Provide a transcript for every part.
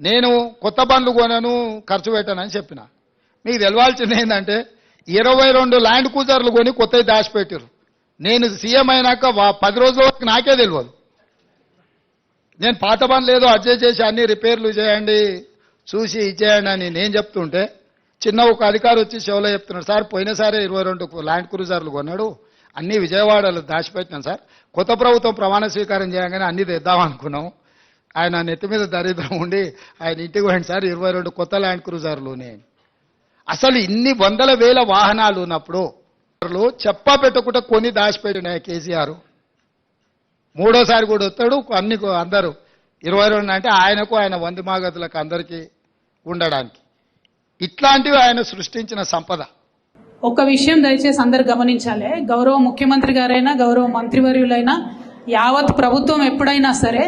నేను కొత్త బండ్లు కొనను ఖర్చు పెట్టానని చెప్పిన. మీకు తెలవాల్సింది ఏంటంటే ఇరవై రెండు ల్యాండ్ కూజర్లు కొని కొత్తవి దాచిపెట్టారు నేను సీఎం అయినాక పది రోజుల వరకు నాకే తెలియదు నేను పాత బండ్లు ఏదో అడ్జస్ట్ చేసి అన్ని రిపేర్లు చేయండి చూసి ఇచ్చేయండి అని నేను చెప్తుంటే చిన్న ఒక అధికారి వచ్చి షోలో చెప్తున్నాడు సార్ పోయినసారి ఇరవై రెండు ల్యాండ్ క్రూజర్లు కొన్నాడు అన్ని విజయవాడలో దాచిపెట్టినాను సార్. కొత్త ప్రభుత్వం ప్రమాణ స్వీకారం చేయగానే అన్ని తెద్దాం అనుకున్నాం. ఆయన నెత్తి మీద దరిద్రం ఉండి ఆయన ఇంటికి పోయింది సార్ ఇరవై రెండు కొత్త ల్యాండ్ క్రూజర్లునే. అసలు ఇన్ని వందల వేల వాహనాలు ఉన్నప్పుడు చెప్ప పెట్టకుండా కొని దాచిపెట్టిన కేసీఆర్. మూడోసారి కూడా వస్తాడు అన్ని అందరూ. ఇరవై రెండు అంటే ఆయనకు ఆయన వంది మాగతులకు అందరికీ ఉండడానికి. ఇట్లాంటివి ఆయన సృష్టించిన సంపద. ఒక్క విషయం దయచేసి అందరు గమనించాలి. గౌరవ ముఖ్యమంత్రి గారైనా గౌరవ మంత్రివర్యులైనా యావత్ ప్రభుత్వం ఎప్పుడైనా సరే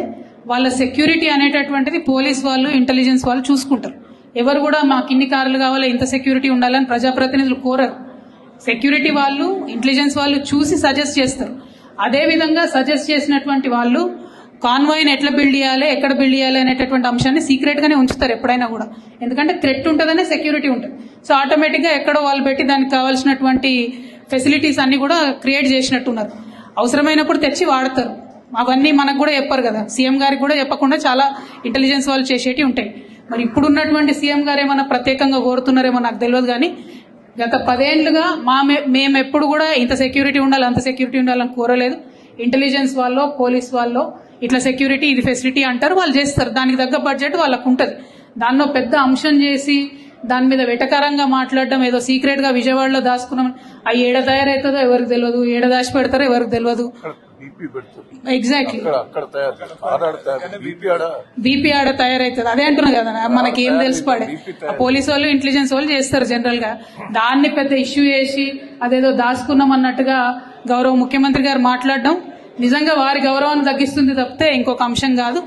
వాళ్ళ సెక్యూరిటీ అనేటటువంటిది పోలీస్ వాళ్ళు ఇంటెలిజెన్స్ వాళ్ళు చూసుకుంటారు. ఎవరు కూడా మాకు ఇన్ని కార్లు కావాలి ఇంత సెక్యూరిటీ ఉండాలని ప్రజాప్రతినిధులు కోరరు. సెక్యూరిటీ వాళ్ళు ఇంటెలిజెన్స్ వాళ్ళు చూసి సజెస్ట్ చేస్తారు. అదేవిధంగా సజెస్ట్ చేసినటువంటి వాళ్ళు కాన్వాయ్ని ఎట్లా బిల్డ్ చేయాలి ఎక్కడ బిల్డ్ చేయాలి అనేటటువంటి అంశాన్ని సీక్రెట్గానే ఉంచుతారు ఎప్పుడైనా కూడా. ఎందుకంటే థ్రెట్ ఉంటుందనే సెక్యూరిటీ ఉంటుంది. సో ఆటోమేటిక్గా ఎక్కడో వాళ్ళు పెట్టి దానికి కావాల్సినటువంటి ఫెసిలిటీస్ అన్ని కూడా క్రియేట్ చేసినట్టున్నారు. అవసరమైనప్పుడు తెచ్చి వాడతారు. అవన్నీ మనకు కూడా చెప్పరు కదా. సీఎం గారికి కూడా చెప్పకుండా చాలా ఇంటెలిజెన్స్ వాళ్ళు చేసేటి ఉంటాయి. మరి ఇప్పుడున్నటువంటి సీఎం గారు ఏమైనా ప్రత్యేకంగా కోరుతున్నారేమో నాకు తెలియదు కానీ గత పదేళ్ళుగా మా మే- మేము ఎప్పుడు కూడా ఇంత సెక్యూరిటీ ఉండాలి అంత సెక్యూరిటీ ఉండాలని కోరలేదు. ఇంటెలిజెన్స్ వాళ్ళు పోలీస్ వాళ్ళు ఇట్లా సెక్యూరిటీ ఇది ఫెసిలిటీ అంటారు వాళ్ళు చేస్తారు. దానికి తగ్గ బడ్జెట్ వాళ్ళకు ఉంటుంది. దానిలో పెద్ద అంశం చేసి దాని మీద వెటకరంగా మాట్లాడడం ఏదో సీక్రెట్గా విజయవాడలో దాచుకున్నాం. ఆ ఏడ తయారవుతుందో ఎవరికి తెలియదు ఏడ దాచి పెడతారో ఎవరికి తెలియదు బీపీ పెడుతుంది. ఎగ్జాక్ట్లీ అక్కడ తయారు బీపీ ఆడ. బీపీ ఆడ తయారవుతుంది అదే అంటున్నా కదా మనకి ఏం తెలిసి పడే. ఆ పోలీసు వాళ్ళు ఇంటెలిజెన్స్ వాళ్ళు చేస్తారు జనరల్గా. దాన్ని పెద్ద ఇష్యూ చేసి అదేదో దాచుకున్నాం అన్నట్టుగా గౌరవ ముఖ్యమంత్రి గారు మాట్లాడడం నిజంగా వారి గౌరవాన్ని తగ్గిస్తుంది తప్పితే ఇంకొక అంశం కాదు.